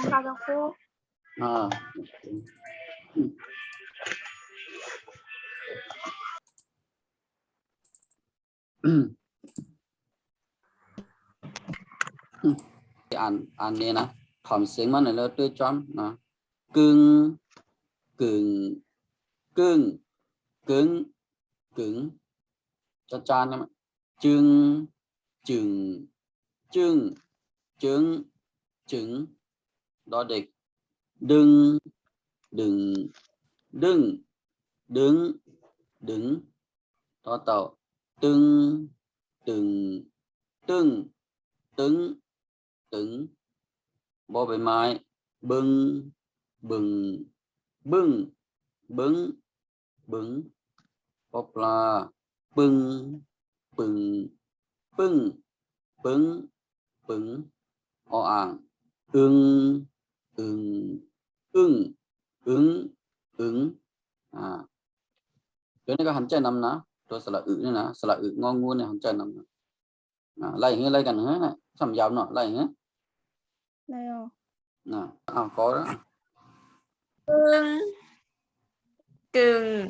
중간하고 아 음. 음. ăn ăn đi nè thầm xứng mà này là tôi chọn nè cưng cưng cưng, cứng cứng. Cho cho anh em chưng, chừng, chưng trứng trứng đó để đừng đừng đừng đứng đứng đó tàu. Từng từng từng từng từng. Bó bề mái. Bưng bưng bưng bưng bừng. Bóp là bưng bưng bưng bưng bưng o ảng ưng ứng ứng ứng ứng à. Cái này có hành chơi nằm nữa tôi sẽ là ứng nữa nè sẽ là ứng ngon ngon này hành chơi nằm nữa à, lại như lại gần nữa này sầm dạo nọ lại nữa lại à à có đó. Cưng. Cưng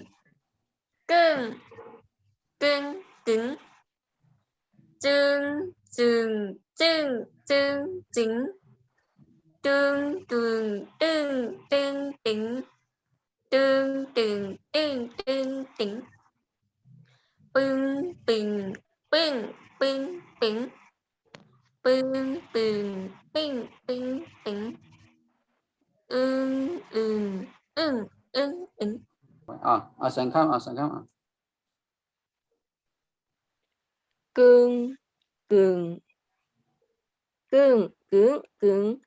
cưng. Cưng cứng. Chưng chưng chưng chưng chính tương tương tương tương tính. Tương tương tương tương tính. Pưng pưng pưng pưng pưng pưng pưng pưng pưng pưng ưng ưng ưng ưng ưng à, à sang khám à sang khám à. cương cường cương cứng cứng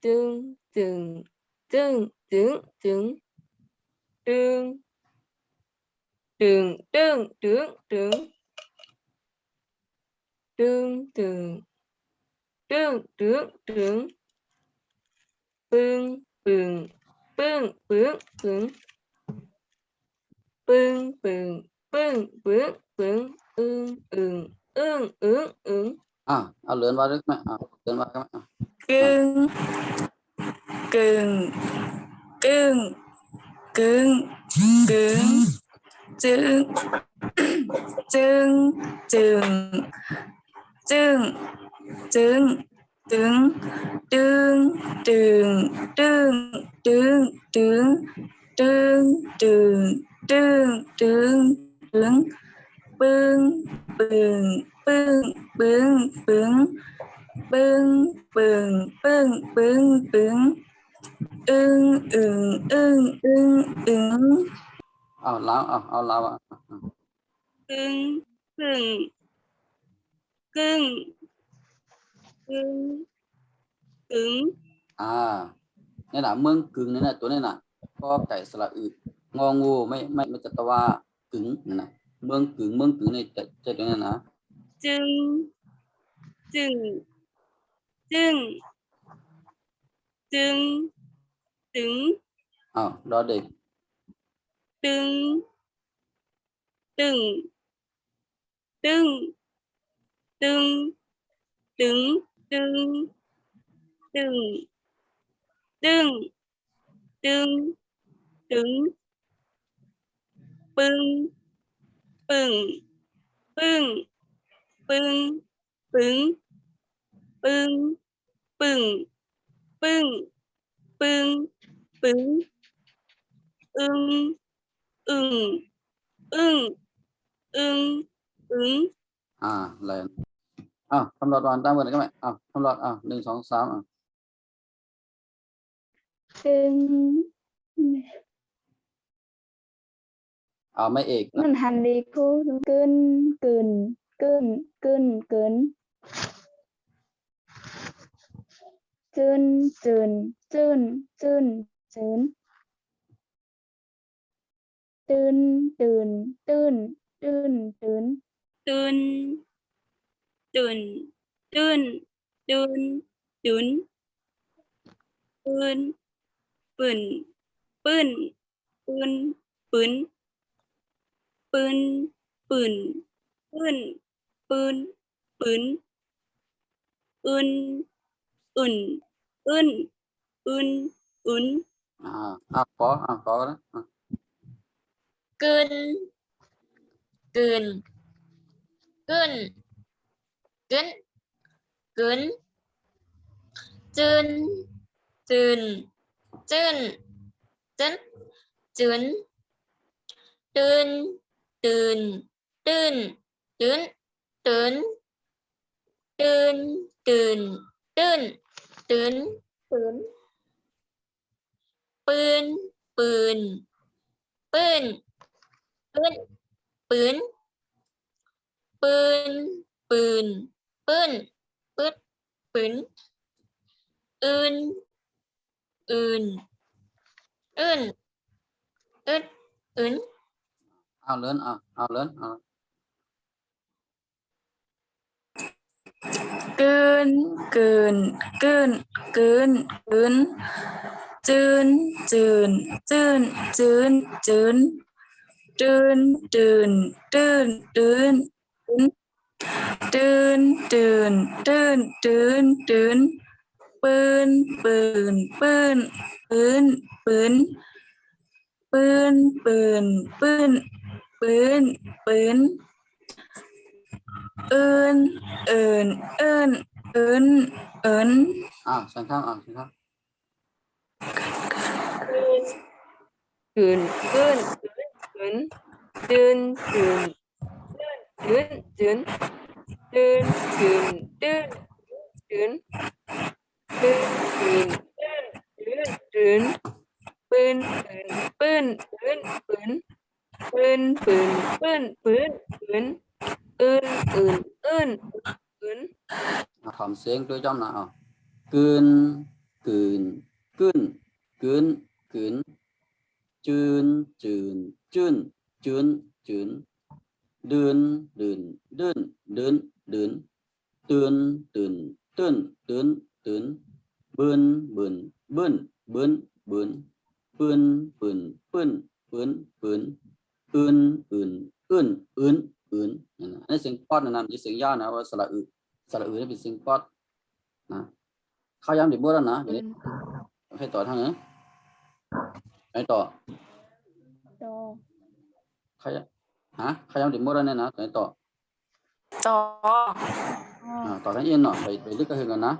tương tương tương tương tương tương tương tương tương tương tương tương tương tương tương bưng bưng bưng bưng bưng bưng bưng bưng bưng bưng ưng ưng ưng ưng ưng à à lớn vào được mẹ à lớn vào các mẹ à. กึ่งกึ่งกึ่งกึ่งกึ่งจึงจึงจึงจึงจึงตึงตึงตึงตึงตึงตึงตึงตึงตึงตึงตึงปึ้งปึ้งปึ้งปึ้งปึ้ง ปึ้งปึ้งปึ้งปึ้งปึ้งอึ้งอึ้งอึ้งอึ้งอึ้งเอาแล้วเอาเอาแล้วอะกึ้งกึ้งกึ้งกึ้งกึ้งอ่าเนี่ยนะเมืองกึ้งเนี่ยนะตัวเนี่ยนะก็ไก่สระอึงองูไม่ไม่ไม่จะตว่ากึ้งนี่นะเมืองกึ้งเมืองกึ้งในี่จะจะตัวเนี่ยนะจึงจึง tương tương tương à, đó đi tương tương tương tương tương tương tương tương tương tương bưng bưng bưng bưng bưng ปึ้ง ปึ้ง ปึ้ง ปึ้ง ปึ้ง อึ้ง อึ้ง อึ้ง อึ้ง อึ้ง อ่าอะไรอ้าวทำรอดอ่อนตั้ามกันก็ไม่อ้าวทำรอดอ้าวหนึ่งสองสามอะซึ่งเอาไม่เอกมันหันดีกูเกึนเกึนกึนกึนกึน จืนจืนจืนจืนจืนตื่นตื่นตื่นตื่นตื่นตื่นตื่นตื่นตื่นตื่นตื่นปืนปืนปืนปืนปืนปืนปืนปืนปืนปืนอื่น อึนอ่าอะ có อะ có đó à. กึนกึนกึนกึนกึนจึนจึนจึนจึนจึนตื่นตื่นตื่นตื่นตื่นตื่นตื่นตื่น ตื่นตื่นปืน ปืน ปืน ปืน ปืน ปืน ปืน ปืน ปืน ปืน อื่น อื่น อื่น อื่น อื่น ao lớn à ao lớn à. กลืน กลืนกืนกืนกืนจืนจืนจืนจืนจืนจืนจืนจืนจืนจืนจืนจืนจืนจืนปืนปืนปืนปืนปืนปืนปืนปืนปืนปืน เอินเอินเอินเอินเอิน à sang khác à sang khác กืนกืนกืนจืนจืนจืนจืนจืนจืนจืนจืนจืนจืนจืนจืนปืนปืนปืนปืนปืนปืนปืนปืนปืนอื่น ưn ưn. Ưn. Ưn thầm xuyên tôi trong nào. Cơn cơn cơn cơn cơn chơn chơn chơn chơn chơn đơn đơn đơn đơn đơn tươn tươn tươn tươn tươn bươn bươn bươn bươn bươn bươn bươn bươn bươn bươn ươn ươn ươn ươn ươn นั่นน่ะอันนี้เสียงป๊อดนะนะไม่ใช่เสียงย่อนะว่าสระอึสระอึนี่เป็นเสียงป๊อดนะเข้าย้ำเดี๋ยวบ้วนนะเดี๋ยวนี้ให้ต่อทางนี้ให้ต่อโดเข้าย้ำฮะเข้าย้ำเดี๋ยวบ้วนเนี่ยนะให้ต่อจออ่าต่อทางเอ็นหน่อยไปไปลึกก็คือกันนะ